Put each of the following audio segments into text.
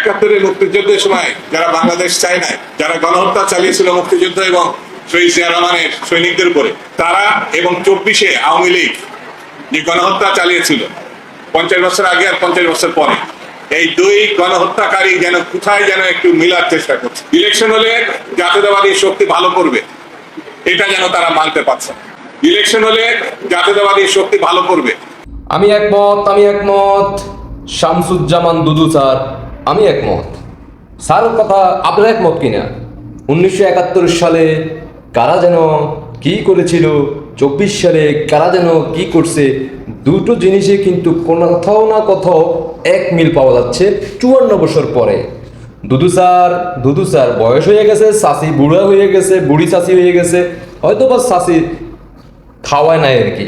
একাত্তরের মুক্তিযুদ্ধের সময় যারা বাংলাদেশ চায় না যারা গণহত্যা চালিয়েছিল মুক্তিযুদ্ধ এবং শহীদ জিয়া রহমানের সৈনিকদের উপরে, তারা এবং চব্বিশে আওয়ামী লীগ যে গণহত্যা চালিয়েছিল, পঞ্চাশ বছর আগে আর পঞ্চাশ বছর পরে, এই দুই গণহত্যাকারী যেন কোথায় যেন একটু মিলার চেষ্টা করছে। ইলেকশন হলে জাতীয়তাবাদী শক্তি ভালো করবে, এটা যেন তারা মানতে পারছে। ইলেকশন হলে জাতীয়তাবাদী শক্তি ভালো করবে। আমি একমত আমি একমত, শামসুজ্জামান দুদু স্যার। আমি একমত। স্যার কথা আপনার একমত কিনা? উনিশশো একাত্তর সালে কারা যেন কি করেছিল, চব্বিশ সালে কারা যেন কি করছে, দুটো জিনিসে কিন্তু কোথাও না কোথাও এক মিল পাওয়া যাচ্ছে চুয়ান্ন বছর পরে। দুদু স্যার দুদু স্যার, বয়স হয়ে গেছে চাষি বুড়া হয়ে গেছে, বুড়ি চাষি হয়ে গেছে হয়তো বা চাষি খাওয়ায় নাই আর কি।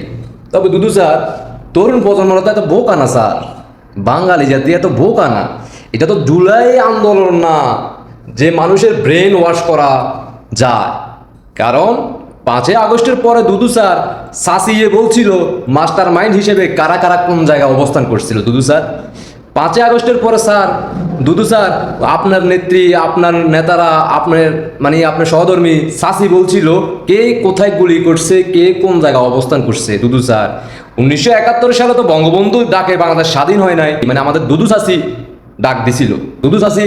তবে দুদু স্যার, তরুণ প্রজন্মরা তো এত বোকা না স্যার। বাঙালি জাতি এত বোকা না। এটা তো জুলাই আন্দোলন না, যে মানুষের ব্রেন ওয়াশ করা যায়। কারণ পাঁচই আগস্টের পরে দুদু স্যার সাসিয়ে বলছিল মাস্টার মাইন্ড হিসেবে কারা কারা কোন জায়গায় অবস্থান করছিল? দুদু স্যার, পাঁচই আগস্টের পরে স্যার, দুদু স্যার, আপনার নেত্রী, আপনার নেতারা, আপনার মানে আপনার সহধর্মী সাসি বলছিল, কে কোথায় গুলি করছে, কে কোন জায়গায় অবস্থান করছে? দুদু স্যার, উনিশশো একাত্তর সালে তো বঙ্গবন্ধু ডাকে বাংলাদেশ স্বাধীন হয় নাই। মানে আমাদের দুদু চাষি ডাক দিছিল। দুদু চাষি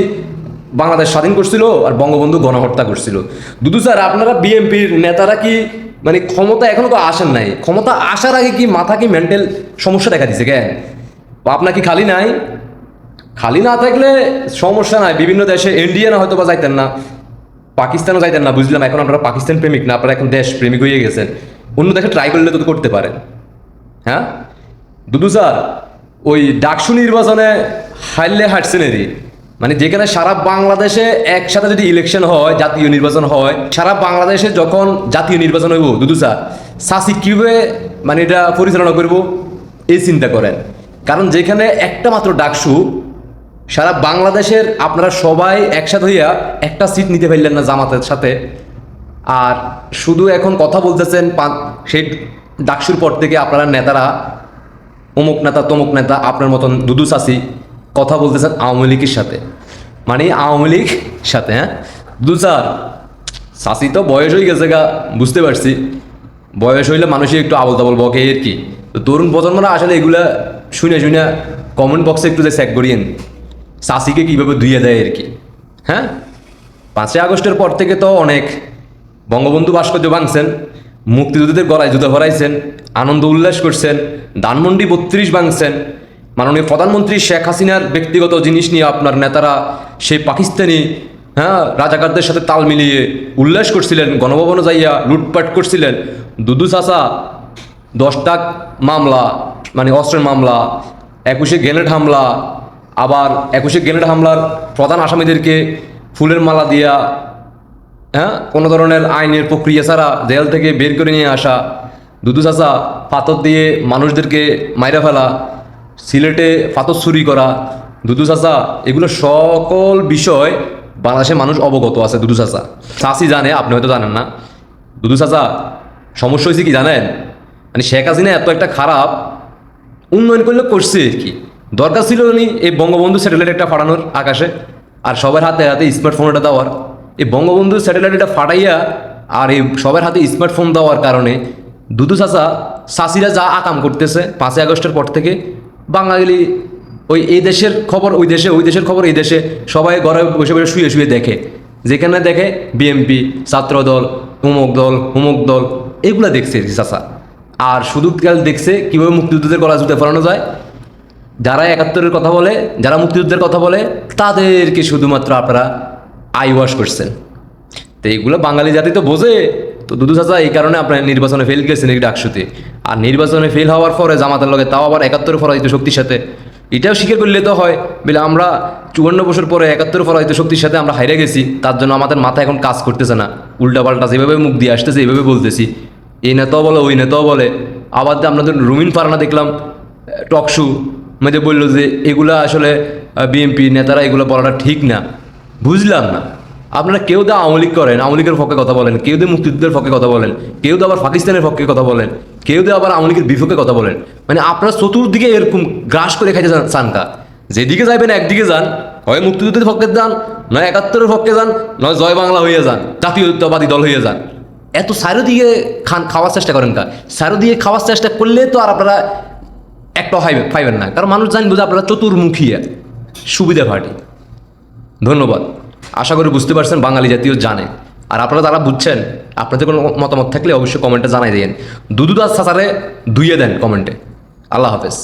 বাংলাদেশ স্বাধীন করছিল আর বঙ্গবন্ধু গণহত্যা করছিল। দুদু স্যার, আপনারা বিএনপির নেতারা কি মানে ক্ষমতা এখনও তো আসেন নাই। ক্ষমতা আসার আগে কি মাথা কি মেন্টাল সমস্যা দেখা দিছে কেন? আপনার কি খালি নাই? খালি না থাকলে সমস্যা নাই। বিভিন্ন দেশে ইন্ডিয়ানা হয়তো বা যাইতেন না, পাকিস্তানও যাইতেন না বুঝলাম এখন আপনারা পাকিস্তান প্রেমিক না, আপনারা এখন দেশ প্রেমিক হয়ে গেছেন। অন্য দেশে ট্রাই করলে তো করতে পারেন। হ্যাঁ? দুদু স্যার, ওই ডাকসু নির্বাচনে হারলে হাঁটছেন এরই মানে যেখানে সারা বাংলাদেশে একসাথে যদি ইলেকশন হয়, জাতীয় নির্বাচন হয়, সারা বাংলাদেশে যখন জাতীয় নির্বাচন হইব দুদু স্যার সাসি কীভাবে মানে এটা পরিচালনা করব? এই চিন্তা করেন। কারণ যেখানে একটা মাত্র ডাকসু, সারা বাংলাদেশের আপনারা সবাই একসাথে হইয়া একটা সিট নিতে পারলেন না জামাতের সাথে। আর শুধু এখন কথা বলতেছেন সেই ডাকসুর পর থেকে আপনারা নেতারা, অমুক নেতা, তমুক নেতা, আপনার মতন দুদু চাষি কথা বলতে বলতেছেন আওয়ামী লীগের সাথে। মানে আওয়ামী লীগ সাথে হ্যাঁ? দুদু স্যার চাষি তো বয়স হয়ে গেছে গা, বুঝতে পারছি। বয়স হইলে মানুষই একটু আবল তাবল বকে এর কি? তো তরুণ প্রজন্মরা আসলে এগুলা শুনে শুনে কমেন্ট বক্সে একটু যে চেক করিয়েন। চাষিকে কীভাবে ধুয়ে দেয় আর কি? হ্যাঁ? পাঁচই আগস্টের পর থেকে তো অনেক বঙ্গবন্ধু ভাস্কর্য ভাঙছেন মুক্তিযোদ্ধাদের গলায় জুতো ভরাইছেন, আনন্দ উল্লাস করছেন, ধানমন্ডি বত্রিশ ভাঙছেন মাননীয় প্রধানমন্ত্রী শেখ হাসিনার ব্যক্তিগত জিনিস নিয়ে আপনার নেতারা সেই পাকিস্তানি হ্যাঁ রাজাকারদের সাথে তাল মিলিয়ে উল্লাস করছিলেন, গণভবনে যাইয়া লুটপাট করছিলেন। দুদু চাচা দশটা মামলা মানে অস্ত্রের মামলা, একুশে গ্রেনেড হামলা, আবার একুশে গ্রেনেড হামলার প্রধান আসামিদেরকে ফুলের মালা দিয়া হ্যাঁ কোনো ধরনের আইনের প্রক্রিয়া ছাড়া জেল থেকে বের করে নিয়ে আসা। দুদু চাচা, পাথর দিয়ে মানুষদেরকে মাইরা ফেলা সিলেটে পাথর চুরি করা, দুদু চাচা, এগুলো সকল বিষয় বাংলাদেশের মানুষ অবগত আছে দুদু চাচা। চাষি জানে, আপনি হয়তো জানেন না। দুদু চাচা, সমস্যা হয়েছে কি জানেন? মানে শেখ হাসিনা এত একটা খারাপ উন্নয়ন করলে করছে কি? দরকার ছিল নি এই বঙ্গবন্ধু স্যাটেলাইট একটা ফাটানোর আকাশে, আর সবার হাতে হাতে স্মার্টফোনটা দেওয়ার। এই বঙ্গবন্ধু স্যাটেলাইটটা ফাটাইয়া, আর এই সবার হাতে স্মার্টফোন দেওয়ার কারণে দুদু চাচা চাষিরা যা আকাম করতেছে, পাঁচই আগস্টের পর থেকে বাঙালি ওই এই দেশের খবর, ওই দেশে, ওই দেশের খবর, এই দেশে সবাই ঘরে বসে বসে শুয়ে শুয়ে দেখে। যেখানে দেখে বিএমপি ছাত্রদল অমুক দল অমুক দল, এগুলা দেখছে চাচা। আর শুধু কাল দেখছে কীভাবে মুক্তিযুদ্ধদের গলা জুতে ফেরানো যায়। যারা একাত্তরের কথা বলে, যারা মুক্তিযুদ্ধের কথা বলে, তাদেরকে শুধুমাত্র আপনারা আই ওয়াশ করছেন। তো এইগুলো বাঙালি জাতি তো বোঝে। তো দুদু চাচা, এই কারণে আপনার নির্বাচনে ফেল গেছেন এই ডাকসুতে। আর নির্বাচনে ফেল হওয়ার পরে জামাতের লগে তাও আবার একাত্তর ফরাজিত শক্তির সাথে। এটাও স্বীকার করলে তো হয়, বলে আমরা চুয়ান্ন বছর পরে একাত্তর ফরাজিত শক্তির সাথে আমরা হাইরে গেছি, তার জন্য আমাদের মাথা এখন কাজ করতেছে না। উল্টাপাল্টা যেভাবে মুখ দিয়ে আসতেছে, এইভাবে বলতেছি। এই নেতাও বলে, ওই নেতাও বলে। আবার আপনাদের রুমিন ফারানা দেখলাম টকশু মধ্যে বলল যে, এগুলা আসলে বিএনপি নেতারা এগুলো বলাটা ঠিক না। বুঝলাম না। আপনারা কেউ তো আওয়ামী লীগ করেন, আওয়ামী লীগের পক্ষে কথা বলেন, কেউ তো মুক্তিযুদ্ধের পক্ষে কথা বলেন, কেউ আবার পাকিস্তানের পক্ষে কথা বলেন, কেউ তো আবার আওয়ামী লীগের বিপক্ষে কথা বলেন। মানে আপনারা চতুর্দিকে এরকম গ্রাস করে খাইতে চান- চান কা? যেদিকে যাবেন একদিকে যান, হয় মুক্তিযুদ্ধের পক্ষে যান, নয় একাত্তরের পক্ষে যান, নয় জয় বাংলা হয়ে যান, জাতীয়তাবাদী দল হয়ে যান। এত সারো দিয়ে খান, খাওয়ার চেষ্টা করেন কা? সারো দিয়ে খাওয়ার চেষ্টা করলে তো আর আপনারা একটা পাইবেন না। কারণ মানুষ জানবে যে আপনারা চতুর্মুখী, সুবিধা পার্টি। ধন্যবাদ। আশা করি বুঝতে পারছেন, বাঙালি জাতীয় জানে। আর আপনারা তারা বুঝছেন, আপনাদের কোনো মতামত থাকলে অবশ্যই কমেন্টে জানাই দেন দুদু দাস সাসারে ধুইয়ে দেন কমেন্টে। আল্লাহ হাফেজ।